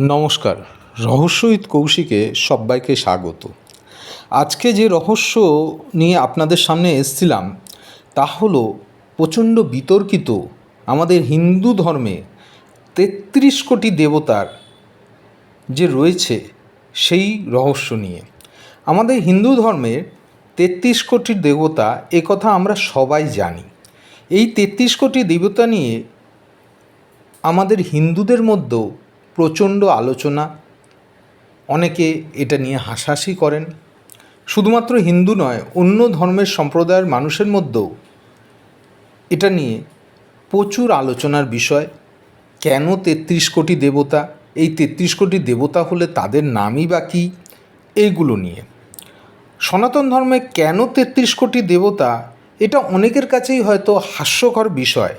নমস্কার। রহস্যহিত কৌশিকে সবাইকে স্বাগত। আজকে যে রহস্য নিয়ে আপনাদের সামনে এসেছিলাম, তা হলো প্রচণ্ড বিতর্কিত আমাদের হিন্দু ধর্মে তেত্রিশ কোটি দেবতার যে রয়েছে সেই রহস্য নিয়ে। আমাদের হিন্দু ধর্মের তেত্রিশ কোটি দেবতা কথা আমরা সবাই জানি। এই তেত্রিশ কোটি দেবতা নিয়ে আমাদের হিন্দুদের মধ্যেও প্রচণ্ড আলোচনা। অনেকে এটা নিয়ে হাসাহাসি করেন। শুধুমাত্র হিন্দু নয়, অন্য ধর্মের সম্প্রদায়ের মানুষের মধ্যেও এটা নিয়ে প্রচুর আলোচনার বিষয়। কেন তেত্রিশ কোটি দেবতা? এই তেত্রিশ কোটি দেবতা হলে তাদের নামই বা কী? এইগুলো নিয়ে। সনাতন ধর্মে কেন তেত্রিশ কোটি দেবতা? এটা অনেকের কাছেই হয়তো হাস্যকর বিষয়।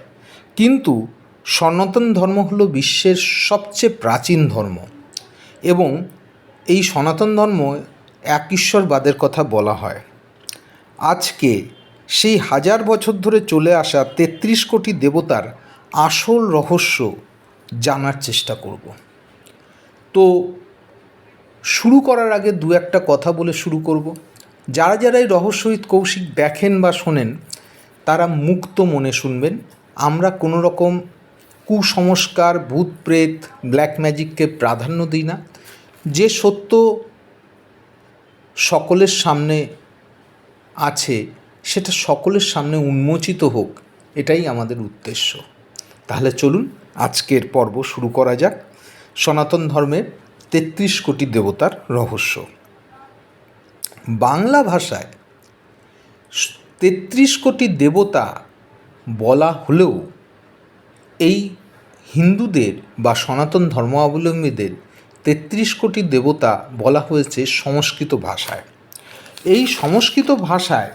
কিন্তু সনাতন ধর্ম হলো বিশ্বের সবচেয়ে প্রাচীন ধর্ম। এবং এই সনাতন ধর্ম এক ঈশ্বরবাদের কথা বলা হয়। আজকে সেই হাজার বছর ধরে চলে আসা তেত্রিশ কোটি দেবতার আসল রহস্য জানার চেষ্টা করব। তো শুরু করার আগে দু একটা কথা বলে শুরু করব। যারা যারা এই রহস্যহিত কৌশিক দেখেন বা শোনেন, তারা মুক্ত মনে শুনবেন। আমরা কোনো রকম কুসংস্কার ভূত প্রেত ব্ল্যাক ম্যাজিককে প্রাধান্য দিই না। যে সত্য সকলের সামনে আছে, সেটা সকলের সামনে উন্মোচিত হোক, এটাই আমাদের উদ্দেশ্য। তাহলে চলুন আজকের পর্ব শুরু করা যাক। সনাতন ধর্মের তেত্রিশ কোটি দেবতার রহস্য। বাংলা ভাষায় তেত্রিশ কোটি দেবতা বলা হলেও এই হিন্দুদের বা সনাতন ধর্মাবলম্বীদের তেত্রিশ কোটি দেবতা বলা হয়েছে সংস্কৃত ভাষায়। এই সংস্কৃত ভাষায়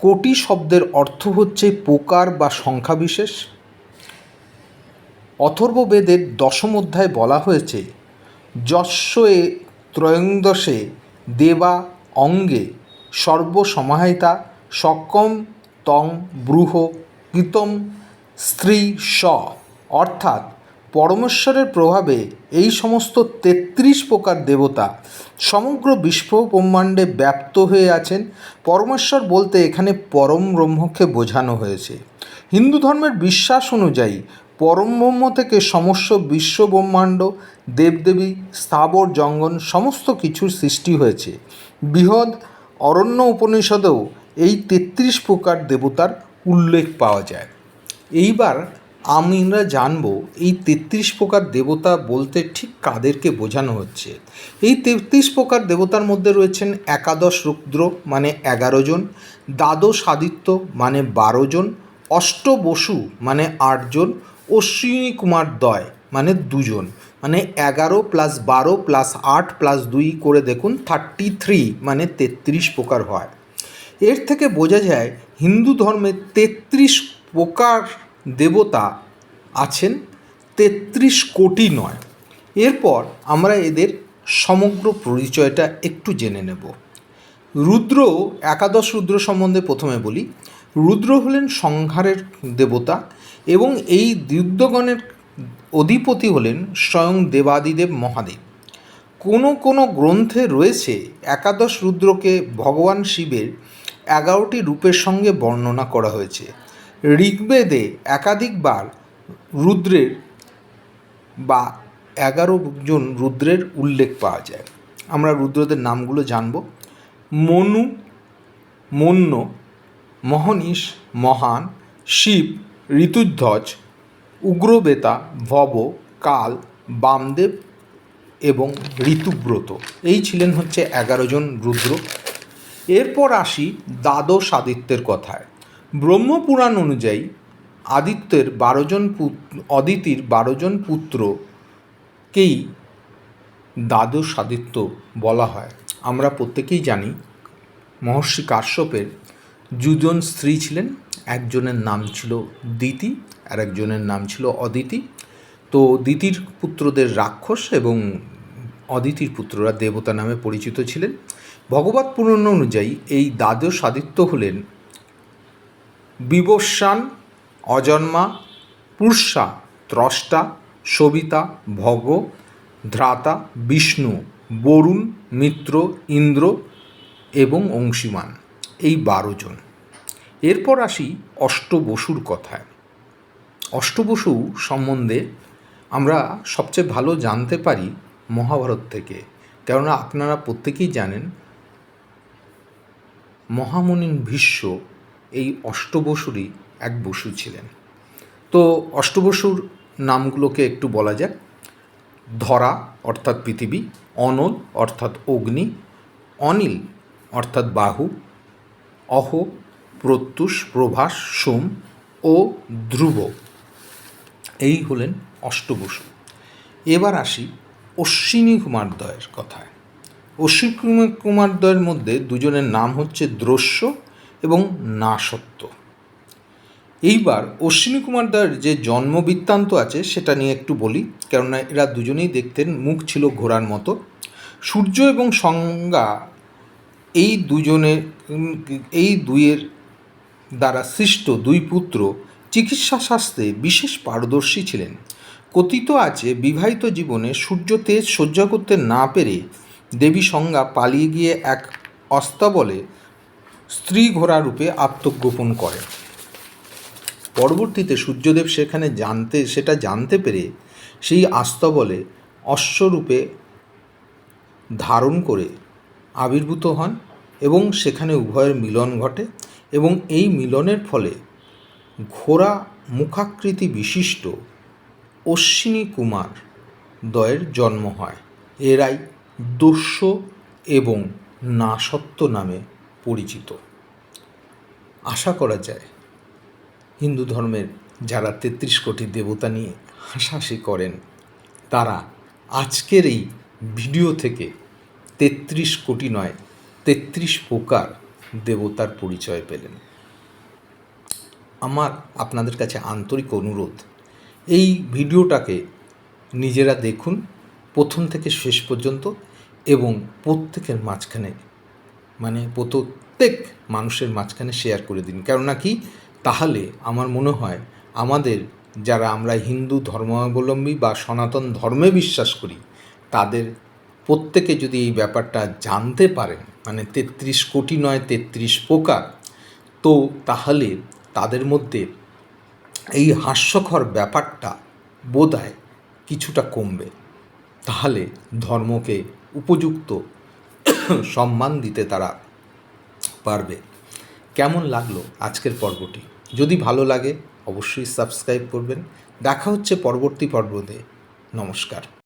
কোটি শব্দের অর্থ হচ্ছে প্রকার বা সংখ্যা বিশেষ অথর্ববেদের দশম অধ্যায় বলা হয়েছে এ ত্রয়োদশে দেবা অঙ্গে সর্বসমাহিতা সকম তং ব্রুহ কৃতম স্ত্রী স, অর্থাৎ পরমেশ্বরের প্রভাবে এই সমস্ত তেত্রিশ প্রকার দেবতা সমগ্র বিশ্ব ব্রহ্মাণ্ডে ব্যাপ্ত হয়ে আছেন। পরমেশ্বর বলতে এখানে পরম ব্রহ্মকে বোঝানো হয়েছে। হিন্দু ধর্মের বিশ্বাস অনুযায়ী পরম ব্রহ্ম থেকে সমস্ত বিশ্ব ব্রহ্মাণ্ড দেবদেবী, স্থাবর জঙ্গল সমস্ত কিছুর সৃষ্টি হয়েছে। বৃহৎ অরণ্য উপনিষদেও এই তেত্রিশ প্রকার দেবতার উল্লেখ পাওয়া যায়। এইবার আমরা জানব এই তেত্রিশ প্রকার দেবতা বলতে ঠিক কাদেরকে বোঝানো হচ্ছে। এই তেত্রিশ প্রকার দেবতার মধ্যে রয়েছেন একাদশ রুদ্র মানে এগারো জন, দ্বাদশ আদিত্য মানে বারো জন, অষ্ট বসু মানে আটজন অশ্বিনী কুমার দয় মানে দুজন মানে এগারো প্লাস বারো প্লাস আট প্লাস দুই করে দেখুন থার্টি থ্রি মানে তেত্রিশ প্রকার হয়। এর থেকে বোঝা যায় হিন্দু ধর্মে তেত্রিশ প্রকার দেবতা আছেন তেত্রিশ কোটি নয়। এরপর আমরা এদের সমগ্র পরিচয়টা একটু জেনে নেব। রুদ্র, একাদশ রুদ্র সম্বন্ধে প্রথমে বলি। রুদ্র হলেন সংহারের দেবতা এবং এই যুদ্ধগণের অধিপতি হলেন স্বয়ং দেবাদিদেব মহাদেব। কোনো কোনো গ্রন্থে রয়েছে একাদশ রুদ্রকে ভগবান শিবের এগারোটি রূপের সঙ্গে বর্ণনা করা হয়েছে। ঋগ্বেদে একাধিকবার রুদ্রের বা এগারো জন রুদ্রের উল্লেখ পাওয়া যায়। আমরা রুদ্রদের নামগুলো জানব। মনু, মন্য, মহনীশ, মহান, শিব, ঋতুধ্বজ, উগ্রবেতা, ভব, কাল, বামদেব এবং ঋতুব্রত। এই ছিলেন হচ্ছে এগারো জন রুদ্র। এরপর আসি দ্বাদশ আদিত্যের কথায়। ব্রহ্মপুরাণ অনুযায়ী আদিত্যের বারোজন অদিতির বারোজন পুত্রকেই দ্বাদশ আদিত্য বলা হয়। আমরা প্রত্যেকেই জানি মহর্ষি কাশ্যপের দুজন স্ত্রী ছিলেন, একজনের নাম ছিল দিতি আর একজনের নাম ছিল অদিতি। তো দিতির পুত্রদের রাক্ষস এবং অদিতির পুত্ররা দেবতা নামে পরিচিত ছিলেন। ভগবত পুরাণ অনুযায়ী এই দ্বাদশ আদিত্য হলেন বিবস্বান অজন্মা, পুরসা, ত্রষ্টা, সবিতা, ভগ, ধ্রাতা, বিষ্ণু, বরুণ, মিত্র, ইন্দ্র এবং অংশীমান। এই বারো জন। এরপর আসি অষ্টবসুর কথায়। অষ্টবসু সম্বন্ধে আমরা সবচেয়ে ভালো জানতে পারি মহাভারত থেকে, কেননা আপনারা প্রত্যেকেই জানেন মহামুনিন ভীষ্ম এই অষ্টবসুরই এক বসু ছিলেন। তো অষ্টবসুর নামগুলোকে একটু বলা যাক। ধরা অর্থাৎ পৃথিবী, অনল অর্থাৎ অগ্নি, অনিল অর্থাৎ বাহু, অহ প্রত্যুষ, প্রভাস, সোম ও ধ্রুব। এই হলেন অষ্টবসু। এবার আসি অশ্বিনী কুমারদ্বয়ের কথায়। অশ্বিনী কুমার- কুমারদ্বয়ের মধ্যে দুজনের নাম হচ্ছে দ্রশ্য এবং না সত্য এইবার অশ্বিনী কুমারদ্বয়ের যে জন্ম বৃত্তান্ত আছে, সেটা নিয়ে একটু বলি। কেননা এরা দুজনেই দেখতেন মুখ ছিল ঘোড়ার মতো। সূর্য এবং সংজ্ঞা এই দুজনের, এই দুইয়ের দ্বারা সৃষ্ট দুই পুত্র চিকিৎসা শাস্ত্রে বিশেষ পারদর্শী ছিলেন। কথিত আছে, বিবাহিত জীবনে সূর্য তেজ সহ্য করতে না পেরে দেবী সংজ্ঞা পালিয়ে গিয়ে এক অস্তাবলে স্ত্রী ঘোড়া রূপে আত্মগোপন করেন পরবর্তীতে সূর্যদেব সেখানে জানতে, সেটা জানতে পেরে সেই আস্তবলে অশ্বরূপে ধারণ করে আবির্ভূত হন এবং সেখানে উভয়ের মিলন ঘটে এবং এই মিলনের ফলে ঘোড়া মুখাকৃতি বিশিষ্ট অশ্বিনী কুমার দ্বয়ের জন্ম হয়। এরাই দস্য এবং নাসত্য নামে পরিচিত। আশা করা যায়, হিন্দু ধর্মের যারা তেত্রিশ কোটি দেবতা নিয়ে হাসাহাসি করেন, তারা আজকের এই ভিডিও থেকে তেত্রিশ কোটি নয়, তেত্রিশ প্রকার দেবতার পরিচয় পেলেন। আমার আপনাদের কাছে আন্তরিক অনুরোধ, এই ভিডিওটাকে নিজেরা দেখুন, প্রথম থেকে শেষ পর্যন্ত এবং প্রত্যেকের মাঝখানে মানে প্রত্যেক মানুষের মাঝখানে শেয়ার করে দিন। কেননা কি? তাহলে আমার মনে হয় আমাদের যারা আমরা হিন্দু ধর্মাবলম্বী বা সনাতন ধর্মে বিশ্বাস করি, তাদের প্রত্যেকে যদি এই ব্যাপারটা জানতে পারেন মানে তেত্রিশ কোটি নয়, তেত্রিশ প্রকার, তো তাহলে তাদের মধ্যে এই হাস্যকর ব্যাপারটা বোধহয় কিছুটা কমবে। তাহলে ধর্মকে উপযুক্ত সম্মান দিতে তারা পারবে। কেমন লাগল আজকের পর্বটি? যদি ভালো লাগে, অবশ্যই সাবস্ক্রাইব করবেন। দেখা হচ্ছে পরবর্তী পর্বতে। নমস্কার।